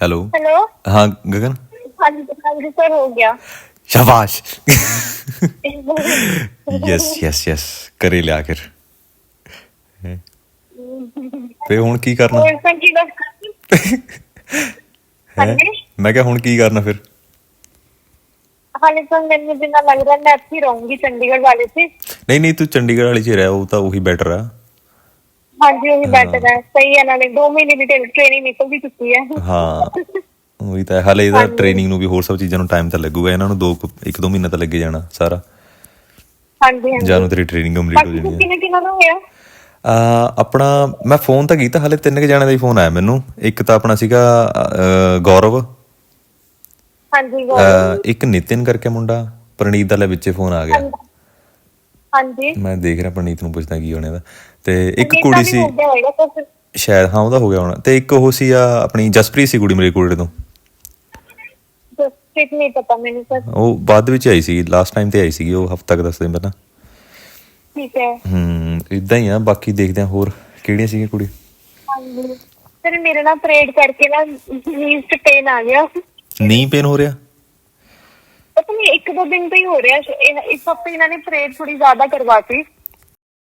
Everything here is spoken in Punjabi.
हेलो हाँ गगन? हो गया। यस यस यस करे ले आखिर। ते हुन क्या हुन फिर? ਹਾਲੇ ਤਾਂ ਮੈਨੂੰ ਜਿੰਨਾ ਲੱਗ ਰਿਹਾ ਮੈਂ ਇੱਥੇ ਰਹੂੰਗੀ ਚੰਡੀਗੜ੍ਹ ਵਾਲੇ ਹਾਂਜੀ ਉਹ ਵੀ ਬੈਟਰ ਹੈ। ਸਹੀ ਹੈ ਨਾਲੇ 2 ਮਹੀਨੇ ਦੀ ਟ੍ਰੇਨਿੰਗ ਨਿਕਲ ਵੀ ਚੁੱਕੀ ਹੈ। ਹਾਂ ਉਹੀ ਤਾਂ ਹਲੇ ਇਹਦਾ ਟ੍ਰੇਨਿੰਗ ਨੂੰ ਵੀ ਹੋਰ ਸਭ ਚੀਜ਼ਾਂ ਨੂੰ ਟਾਈਮ ਤਾਂ ਲੱਗੂਗਾ। ਇਹਨਾਂ ਨੂੰ 2 1 2 ਮਹੀਨਾ ਤਾਂ ਲੱਗੇ ਜਾਣਾ ਸਾਰਾ। ਹਾਂਜੀ ਹਾਂਜੀ। ਜਾਨੂੰ ਤੇਰੀ ਟ੍ਰੇਨਿੰਗ ਕੰਪਲੀਟ ਹੋ ਜਾਣੀ ਹੈ। ਕਿੰਨੇ ਕਿੰਨਾ ਦਾ ਹੋਇਆ? ਆ ਆਪਣਾ ਮੈਂ ਫੋਨ ਤਾਂ ਕੀਤਾ ਹਲੇ ਤਿੰਨ ਕੇ ਜਾਣੇ ਦਾ ਹੀ ਫੋਨ ਆਇਆ ਮੈਨੂੰ। ਇੱਕ ਤਾਂ ਆਪਣਾ ਸੀਗਾ ਗੌਰਵ। ਹਾਂਜੀ ਗੌਰਵ। ਇੱਕ ਨਿਤਿਨ ਕਰਕੇ ਮੁੰਡਾ ਪ੍ਰਣੀਤ ਦਾ ਲੈ ਵਿੱਚੇ ਫੋਨ ਆ ਗਿਆ। ਹਾਂਜੀ। ਮੈਂ ਦੇਖ ਰਿਹਾ ਪ੍ਰਨੀਤ ਨੂੰ ਪੁੱਛਦਾ ਕੀ ਹੋਣੇ ਦਾ। ਤੇ ਇੱਕ ਕੁੜੀ ਸੀ ਹੋ ਗਿਆ ਹੋਏਗਾ ਤਾਂ ਸ਼ਾਇਦ ਹਾਂ ਉਹਦਾ ਹੋ ਗਿਆ ਹੋਣਾ। ਤੇ ਇੱਕ ਉਹ ਸੀ ਆ ਆਪਣੀ ਜਸਪ੍ਰੀਤ ਸੀ ਕੁੜੀ ਮੇਰੇ ਕੋਲ ਤੋਂ ਜਸਪ੍ਰੀਤ ਨਹੀਂ ਪਤਾ ਮੈਨੂੰ ਸਰ ਉਹ ਬਾਅਦ ਵਿੱਚ ਆਈ ਸੀ ਲਾਸਟ ਟਾਈਮ ਤੇ ਆਈ ਸੀਗੀ ਉਹ ਹਫਤਾ ਕੁ ਦੱਸਦੇ ਪਹਿਲਾਂ। ਠੀਕ ਹੈ। ਹੂੰ ਇਦਾਂ ਹੀ ਆ ਬਾਕੀ ਦੇਖਦੇ ਆ ਹੋਰ ਕਿਹੜੀਆਂ ਸੀਗੀਆਂ ਕੁੜੀ ਹਾਂਜੀ। ਸਰ ਮੇਰੇ ਨਾਲ ਪਰੇਡ ਕਰਕੇ ਨਾ ਨੀਸਟ ਪੇਨ ਆ ਗਿਆ। ਨੀ ਪੇਨ ਹੋ ਰਿਹਾ? पता नहीं एक दो दिन तो ही हो रहा है इस हफ्ते इन्होंने परेड थोड़ी ज्यादा करवाती